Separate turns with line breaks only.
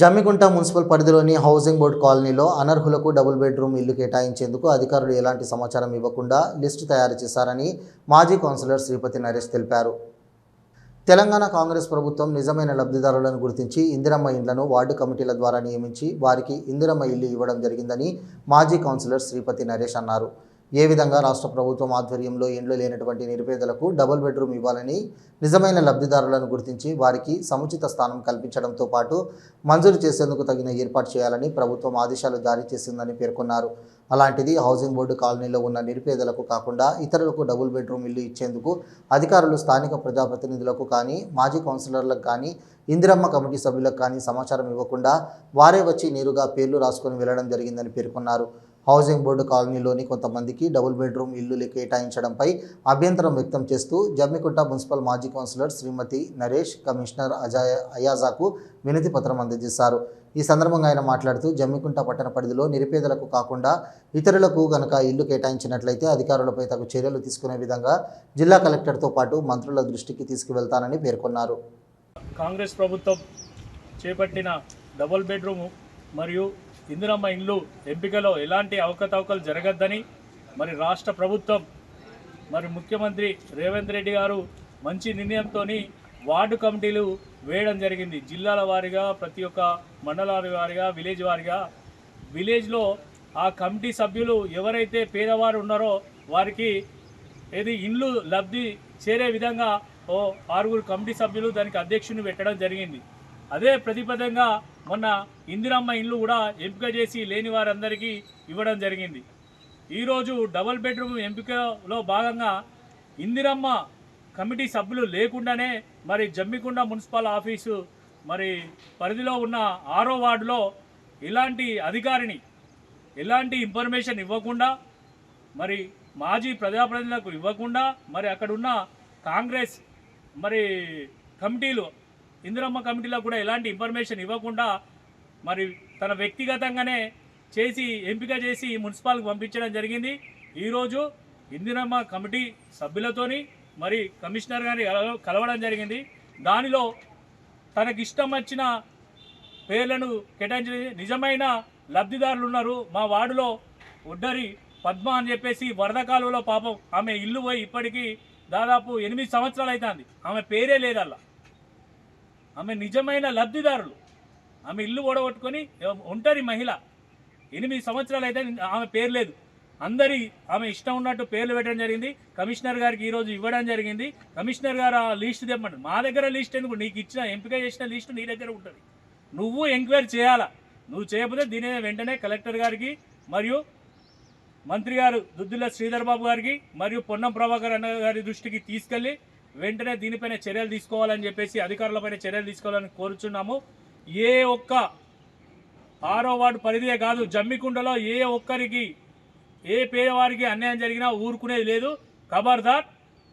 Jammikunta municipal పరిధిలోని housing board కాలనీలో అనర్హులకు డబుల్ బెడ్రూమ్ ఇల్లు కేటాయించేందుకు అధికారులు ఎలాంటి సమాచారం ఇవ్వకుండా లిస్టు తయారు చేశారని మాజీ కౌన్సిలర్ శ్రీపతి నరేష్ తెలిపారు. తెలంగాణ కాంగ్రెస్ ప్రభుత్వం నిజమైన లబ్ధిదారులను గుర్తించి ఇందిరమ్మ ఇండ్లను వార్డు కమిటీల ద్వారా నియమించి వారికి ఇందిరమ్మ ఇల్లు ఇవ్వడం జరిగిందని మాజీ కౌన్సిలర్ శ్రీపతి నరేష్ అన్నారు. ఏ విధంగా రాష్ట్ర ప్రభుత్వం ఆధ్వర్యంలో ఇండ్లు లేనటువంటి నిరుపేదలకు డబుల్ బెడ్రూమ్ ఇవ్వాలని నిజమైన లబ్ధిదారులను గుర్తించి వారికి సముచిత స్థానం కల్పించడంతో పాటు మంజూరు చేసేందుకు తగిన ఏర్పాటు చేయాలని ప్రభుత్వం ఆదేశాలు జారీ చేసిందని పేర్కొన్నారు. అలాంటిది హౌసింగ్ బోర్డు కాలనీలో ఉన్న నిరుపేదలకు కాకుండా ఇతరులకు డబుల్ బెడ్రూమ్ ఇల్లు ఇచ్చేందుకు అధికారులు స్థానిక ప్రజాప్రతినిధులకు కానీ మాజీ కౌన్సిలర్లకు కానీ ఇందిరమ్మ కమిటీ సభ్యులకు కానీ సమాచారం ఇవ్వకుండా వారే వచ్చి నేరుగా పేర్లు రాసుకొని వెళ్ళడం జరిగిందని పేర్కొన్నారు. హౌసింగ్ బోర్డు కాలనీలోని కొంతమందికి డబుల్ బెడ్రూమ్ ఇల్లులు కేటాయించడంపై అభ్యంతరం వ్యక్తం చేస్తూ జమ్మికుంట మున్సిపల్ మాజీ కౌన్సిలర్ శ్రీమతి నరేష్ కమిషనర్ అజాయ అయాజాకు వినతి పత్రం అందజేశారు. ఈ సందర్భంగా ఆయన మాట్లాడుతూ జమ్మికుంట పట్టణ పరిధిలో నిరుపేదలకు కాకుండా ఇతరులకు గనక ఇల్లు కేటాయించినట్లయితే అధికారులపై తగు చర్యలు తీసుకునే విధంగా జిల్లా కలెక్టర్తో పాటు మంత్రుల దృష్టికి తీసుకువెళ్తానని పేర్కొన్నారు.
కాంగ్రెస్ ప్రభుత్వం చేపట్టిన డబుల్ బెడ్రూమ్ మరియు ఇందిరమ్మ ఇండ్లు ఎంపికలో ఎలాంటి అవకతవకలు జరగద్దని మరి రాష్ట్ర ప్రభుత్వం మరి ముఖ్యమంత్రి రేవంత్ రెడ్డి గారు మంచి నిర్ణయంతో వార్డు కమిటీలు వేయడం జరిగింది. జిల్లాల వారీగా ప్రతి ఒక్క మండలాల వారీగా విలేజ్ వారీగా. విలేజ్లో ఆ కమిటీ సభ్యులు ఎవరైతే పేదవారు ఉన్నారో వారికి ఏది ఇండ్లు లబ్ధి చేరే విధంగా ఓ ఆరుగురు కమిటీ సభ్యులు దానికి అధ్యక్షుని పెట్టడం జరిగింది. అదే ప్రతిపదంగా మొన్న ఇందిరమ్మ ఇల్లు కూడా ఎంపిక చేసి లేని వారందరికీ ఇవ్వడం జరిగింది. ఈరోజు డబుల్ బెడ్రూమ్ ఎంపికలో భాగంగా ఇందిరమ్మ కమిటీ సభ్యులు లేకుండానే మరి జమ్మికుండ మున్సిపల్ ఆఫీసు మరి పరిధిలో ఉన్న ఆరో వార్డులో ఇలాంటి అధికారిని ఎలాంటి ఇన్ఫర్మేషన్ ఇవ్వకుండా మరి మాజీ ప్రజాప్రతినిధులకు ఇవ్వకుండా మరి అక్కడున్న కాంగ్రెస్ మరి కమిటీలు ఇందిరమ్మ కమిటీలో కూడా ఎలాంటి ఇన్ఫర్మేషన్ ఇవ్వకుండా మరి తన వ్యక్తిగతంగానే చేసి ఎంపిక చేసి మున్సిపాల్కి పంపించడం జరిగింది. ఈరోజు ఇందిరమ్మ కమిటీ సభ్యులతోని మరి కమిషనర్ గారిని కలవ- కలవడం జరిగింది. దానిలో తనకి ఇష్టం వచ్చిన పేర్లను కేటాయించిన నిజమైన లబ్ధిదారులు ఉన్నారు. మా వార్డులో ఒడ్డరి పద్మ అని చెప్పేసి వరద కాలువలో పాపం ఆమె ఇల్లు పోయి ఇప్పటికీ దాదాపు ఎనిమిది సంవత్సరాలు అవుతుంది. ఆమె పేరే లేదల్లా. ఆమె నిజమైన లబ్ధిదారులు. ఆమె ఇల్లు ఓడగొట్టుకొని ఒంటరి మహిళ. ఎనిమిది సంవత్సరాలు అయితే ఆమె పేరు లేదు. అందరి ఆమె ఇష్టం ఉన్నట్టు పేర్లు పెట్టడం జరిగింది. కమిషనర్ గారికి ఈరోజు ఇవ్వడం జరిగింది. కమిషనర్ గారు ఆ లిస్ట్ తెప్పండి మా దగ్గర లిస్ట్ ఎందుకు? నీకు ఇచ్చిన ఎంపిక చేసిన లిస్టు నీ దగ్గర ఉంటుంది. నువ్వు ఎంక్వైరీ చేయాలా? నువ్వు చేయకపోతే దీని వెంటనే కలెక్టర్ గారికి మరియు మంత్రి గారు దుద్దుల శ్రీధర్ బాబు గారికి మరియు పొన్నం ప్రభాకర్ అన్న గారి దృష్టికి తీసుకెళ్ళి వెంటనే దీనిపైన చర్యలు తీసుకోవాలని చెప్పేసి అధికారులపైన చర్యలు తీసుకోవాలని కోరుచున్నాము. ఏ ఒక్క ఆరో వార్డు పరిధియే కాదు జమ్మికుండలో ఏ ఒక్కరికి ఏ పేదవారికి అన్యాయం జరిగినా ఊరుకునేది లేదు. ఖబర్దార్